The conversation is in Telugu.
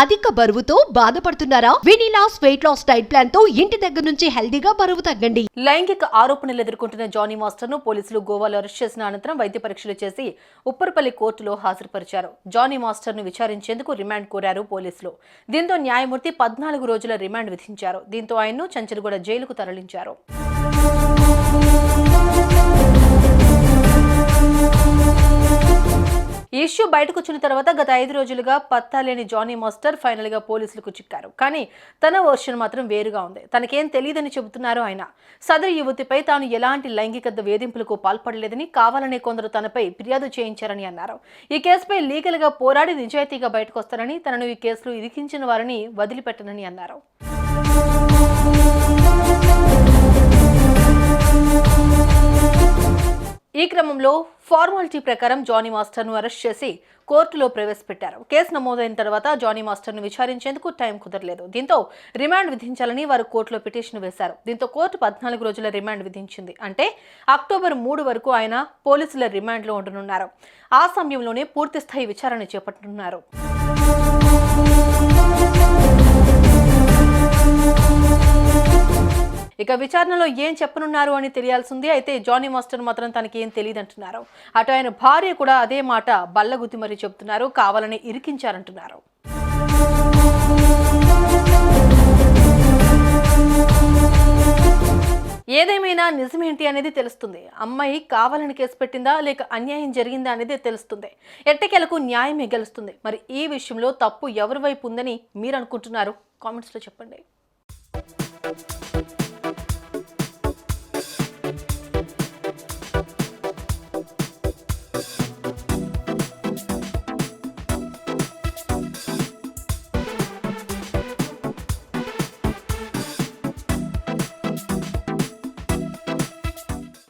అధిక బరువుతో బాధపడుతున్నారా? వినిలాస్ వెయిట్ లాస్ డైట్ ప్లాన్తో ఇంటి దగ్గర నుంచి హెల్దీగా బరువు తగ్గండి. లైంగిక ఆరోపణలు ఎదుర్కొంటున్న జానీ మాస్టర్ను పోలీసులు గోవాలో అరెస్ట్ చేసిన అనంతరం వైద్య పరీక్షలు చేసి ఉప్పర్పల్లి కోర్టులో హాజరుపరిచారు. జానీ మాస్టర్ను విచారించేందుకు రిమాండ్ కోరారు పోలీసులు. దీంతో న్యాయమూర్తి పద్నాలుగు రోజుల రిమాండ్ విధించారు. దీంతో ఆయన్ను చంచలగూడ జైలుకు తరలించారు. ఇష్యూ బయటకు వచ్చిన తర్వాత గత ఐదు రోజులుగా పత్తాలేని జానీ మాస్టర్ ఫైనల్గా పోలీసులకు చిక్కారు. కానీ తన వర్షన్ మాత్రం వేరుగా ఉంది. తనకేం తెలియదని చెబుతున్నారు ఆయన. సదరు యువతిపై తాను ఎలాంటి లైంగిక వేధింపులకు పాల్పడలేదని కావాలనే కొందరు తనపై ఫిర్యాదు చేయించారని అన్నారు. ఈ కేసుపై లీగల్గా పోరాడి నిజాయితీగా బయటకు వస్తారని తనను ఈ కేసులో ఇరికించిన వారిని వదిలిపెట్టనని అన్నారు. ఈ క్రమంలో ఫార్మాలిటీ ప్రకారం జానీ మాస్టర్ను అరెస్ట్ చేసి కోర్టులో ప్రవేశపెట్టారు. కేసు నమోదైన తర్వాత జానీ మాస్టర్ను విచారించేందుకు టైం కుదరలేదు. దీంతో రిమాండ్ విధించాలని వారు కోర్టులో పిటిషన్ వేశారు. దీంతో కోర్టు పద్నాలుగు రోజుల రిమాండ్ విధించింది. అంటే అక్టోబర్ మూడు వరకు ఆయన పోలీసుల రిమాండ్లో ఉండనున్నారు. ఆ సమయంలోనే పూర్తిస్థాయి విచారణ చేపట్టనున్నారు. ఇక విచారణలో ఏం చెప్పనున్నారు అని తెలియాల్సింది. అయితే జానీ మాస్టర్ మాత్రం తనకి ఏం తెలియదంటున్నారు అటు ఆయన భార్య కూడా అదే మాట బల్లగుద్ది మరీ చెబుతున్నారు కావాలని ఇరికించారంటున్నారు. ఏదేమైనా నిజమేంటి అనేది తెలుస్తుంది. అమ్మాయి కావాలని కేసు పెట్టిందా? లేక అన్యాయం జరిగిందా అనేది తెలుస్తుంది. ఎట్టకేలకు న్యాయమే గెలుస్తుంది. మరి ఈ విషయంలో తప్పు ఎవరి వైపు ఉందని మీరు అనుకుంటున్నారు? కామెంట్స్లో చెప్పండి.